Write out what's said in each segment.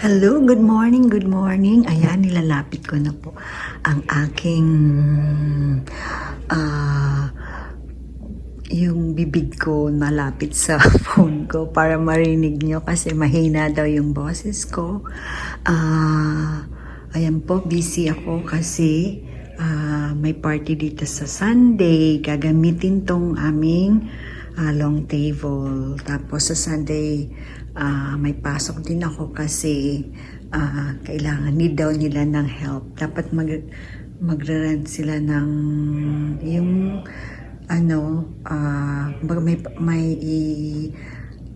Hello, good morning, good morning. Ayan, nilalapit ko na po ang aking ah yung bibig ko malapit sa phone ko para marinig nyo kasi mahina daw yung boses ko. Ah, ayan po, busy ako kasi ah, may party dito sa Sunday. Gagamitin tong aming ah, long table. Tapos sa Sunday, ah, may pasok din ako kasi ah, kailangan need daw nila ng help. Dapat mag magre-rent sila ng yung ano, baga may may i-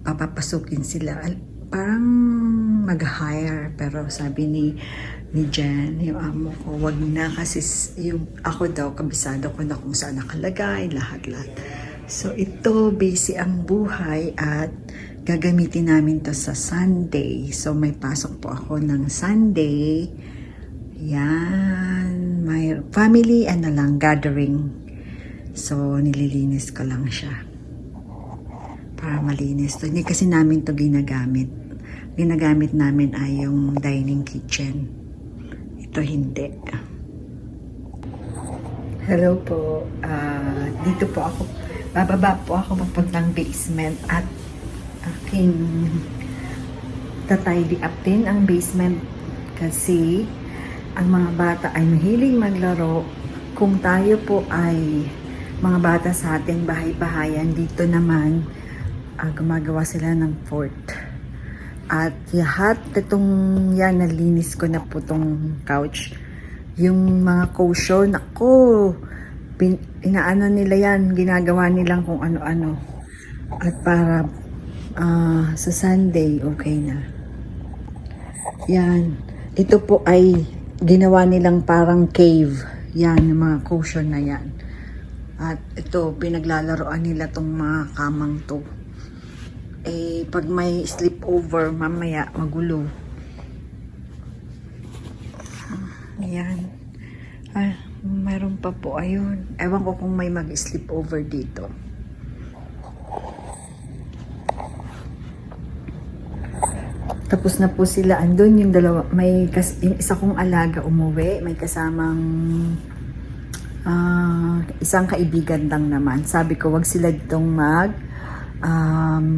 papapasukin sila. Parang mag-hire pero sabi ni ni Jen, yung amo ko, wag na kasi yung ako daw kabisado ko na kung saan nakalagay lahat-lahat. So ito busy ang buhay at gagamitin namin to sa Sunday. So may pasok po ako ng Sunday. Yan, may family ano lang gathering. So nililinis ko lang siya para malinis to. Hindi kasi namin to ginagamit. Ginagamit namin ay yung dining kitchen. Ito hindi. Hello po. Ah, dito po ako. Bababa po ako papuntang basement at aking tatidy up din ang basement kasi ang mga bata ay mahiling maglaro. Kung tayo po ay mga bata sa ating bahay-bahayan, dito naman ah, gumagawa sila ng fort. At lahat itong yan, nalinis ko na po tong couch. Yung mga cushion, ako, pin, inaano nila yan, ginagawa nilang kung ano-ano. At para ah, sa Sunday, okay na. Yan. Ito po ay ginawa nilang parang cave. Yan, yung mga cushion na yan. At ito, pinaglalaroan nila tong mga kamang to. Eh, pag may sleepover, mamaya magulo. Ayan. Ah, mayroon pa po, ayun. Ewan ko kung may mag-sleepover dito. Tapos na po sila. Andun yung dalawa. May kas, yung isa kong alaga umuwi. May kasamang ah, isang kaibigan lang naman. Sabi ko wag sila ditong mag um,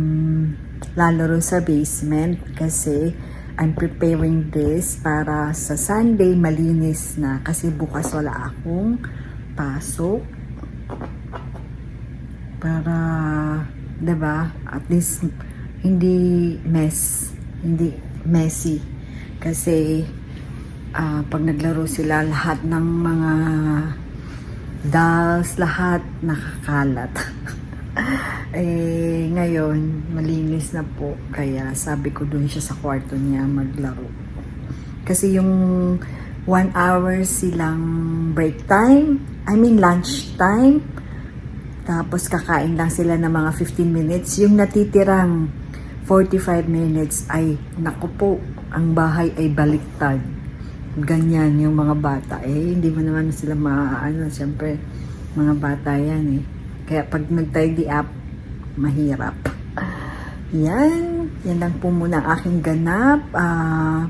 lalaro sa basement kasi I'm preparing this para sa Sunday malinis na kasi bukas wala akong pasok. Para 'di ba? At least hindi mess hindi. Messy. Kasi ah, pag naglaro sila lahat ng mga dolls lahat nakakalat. Eh ngayon malinis na po. Kaya sabi ko doon siya sa kwarto niya maglaro. Kasi yung one hour silang break time I mean lunch time tapos kakain lang sila ng mga 15 minutes. Yung natitirang 45 minutes ay naku po, ang bahay ay baliktad. Ganyan yung mga bata. Eh, hindi mo naman sila maaano. Siyempre, mga bata yan eh. Kaya pag nag-tidy up, mahirap. Yan. Yan lang po muna ang aking ganap. Ah...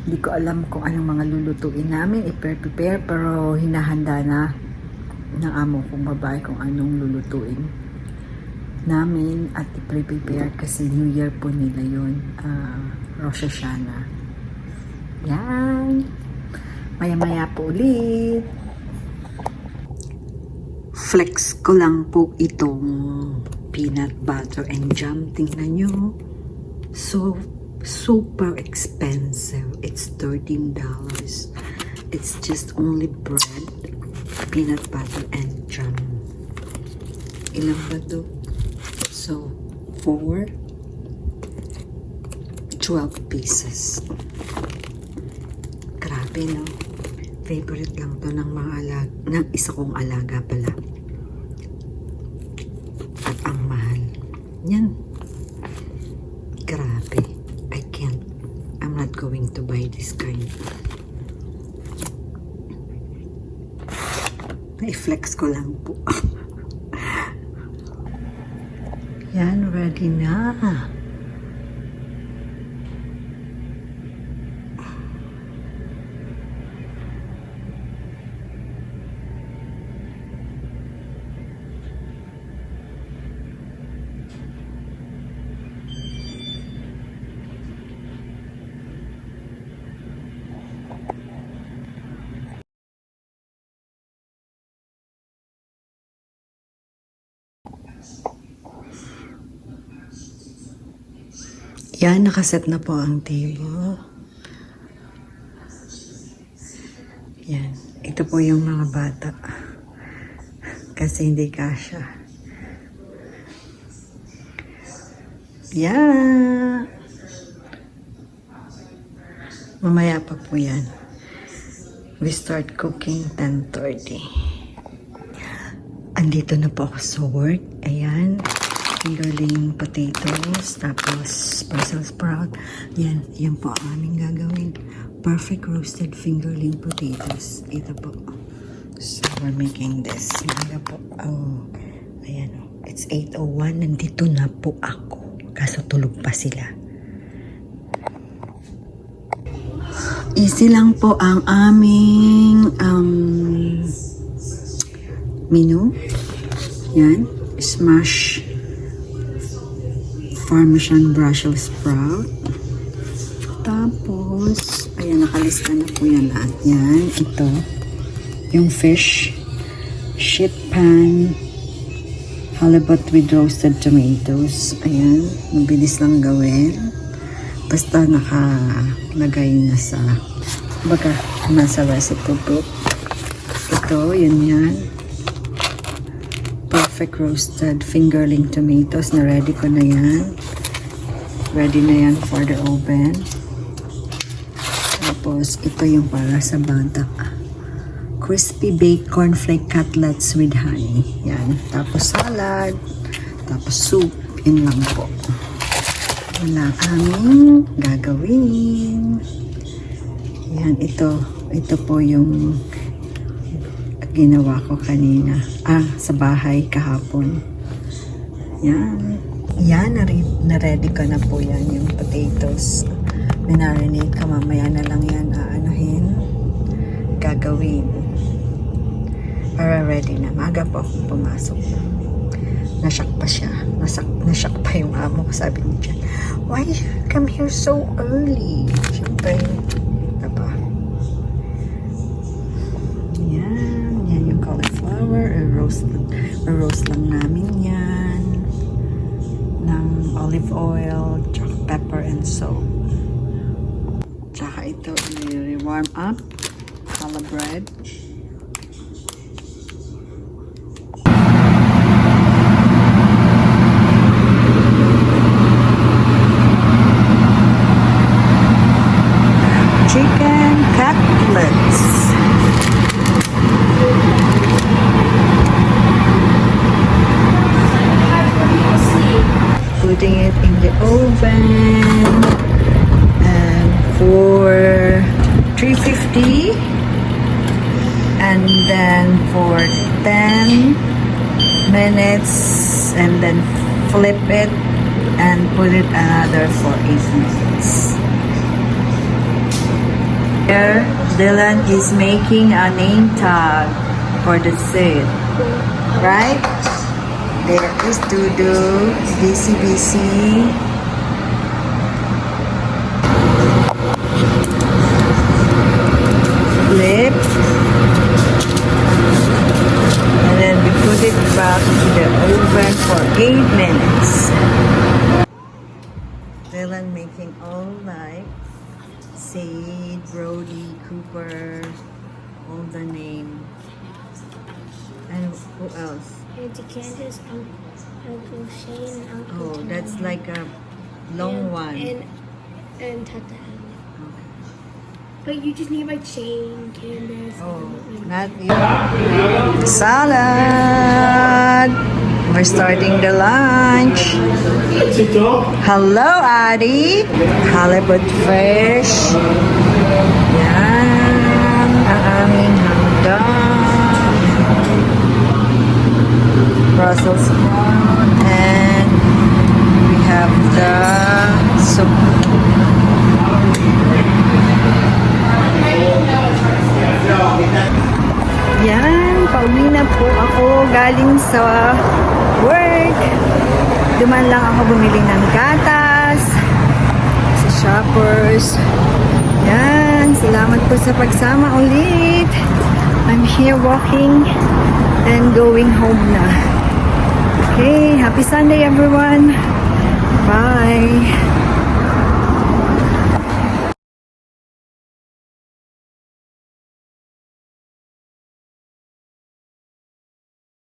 hindi ko alam kung anong mga lulutuin namin, i-prepare, pero hinahanda na ng amo kong babae kung anong lulutuin namin at i-prepare kasi New Year po nila yun. Uh, Rosh Hashanah. Yan. Maya maya po ulit. Flex ko lang po itong peanut butter and jam. Tingnan nyo. So super expensive. It's $13 it's just only bread peanut butter and jam. Ilan ba to? 4 12 pieces. Grabe, no? Favorite lang to ng mga alag ng isa kong alaga pala. At ang mahal. Yan. Grabe. I can't. I'm not going to buy this kind. I-flex ko lang po. Yan, ready na. Yan, nakaset na po ang table. Yan. Ito po yung mga bata. Kasi hindi kasha. Yan. Mamaya pa po yan. We start cooking 10.30. Andito na po ako sa work. Ayan. Fingerling potatoes. Tapos Brussels sprout. Yan. Yan po ang aming gagawin. Perfect roasted fingerling potatoes. Ito po. So, we're making this. Maga po. Oh. Ayan o. It's 8.01. Nandito na po ako. Kaso tulog pa sila. Easy lang po ang aming um, menu. Yan. Smash Parmesan Brussels sprout. Tapos, ayan, nakalista na po yan lahat. Yan, ito. Yung fish. Shit pan. Halibut with roasted tomatoes. Ayan, mabilis lang gawin. Basta nakalagay na sa, baga, nasa recipe book. Ito, yun yan. Perfect roasted fingerling tomatoes na ready ko na yan. Ready na yan for the oven. Tapos, ito yung para sa bata. Crispy baked cornflake cutlets with honey. Yan. Tapos salad. Tapos soup. Yun lang po. Wala kaming gagawin. Yan. Ito. Ito po yung ginawa ko kanina. Ah, sa bahay kahapon. Yan. Yan, nare- na-ready ko na po yan, yung potatoes. Minarinate ka, mamaya na lang yan aanahin. Gagawin. Para ready na. Maga po akong pumasok. Nasyak pa siya. Nasak, nasyak pa yung amo ko. Sabi niya, why you come here so early? Siyempre, I-roast, i-roast lang namin yan. Ng olive oil, tsaka pepper and salt. Tsaka ito, i-warm up. Challah bread. Chicken cutlets. Putting it in the oven. And for 350 and then for 10 minutes. And then flip it and put it another for 8 minutes. Here Dylan is making a name tag for the seed right is Dudu, BCBC. Flip. And then we put it back to the oven for 8 minutes. Dylan making all like Sade, Brody, Cooper, all the name. And who else? Auntie Candace, Uncle, Uncle Shane, and Uncle Oh, Tom. that's like a long and, one. And, and Tata. But you just need like Shane, Candace. Oh, not you. Salad! We're starting the lunch. Hello, Adi. Halibut fish. Yan. Ang aming hanggang. Brussels. And we have the soup. Yan, pauwi na po ako galing sa work. Duman lang ako bumili ng gatas sa shoppers. Yan, salamat po sa pagsama ulit. I'm here walking and going home na. Okay, happy Sunday everyone. Bye.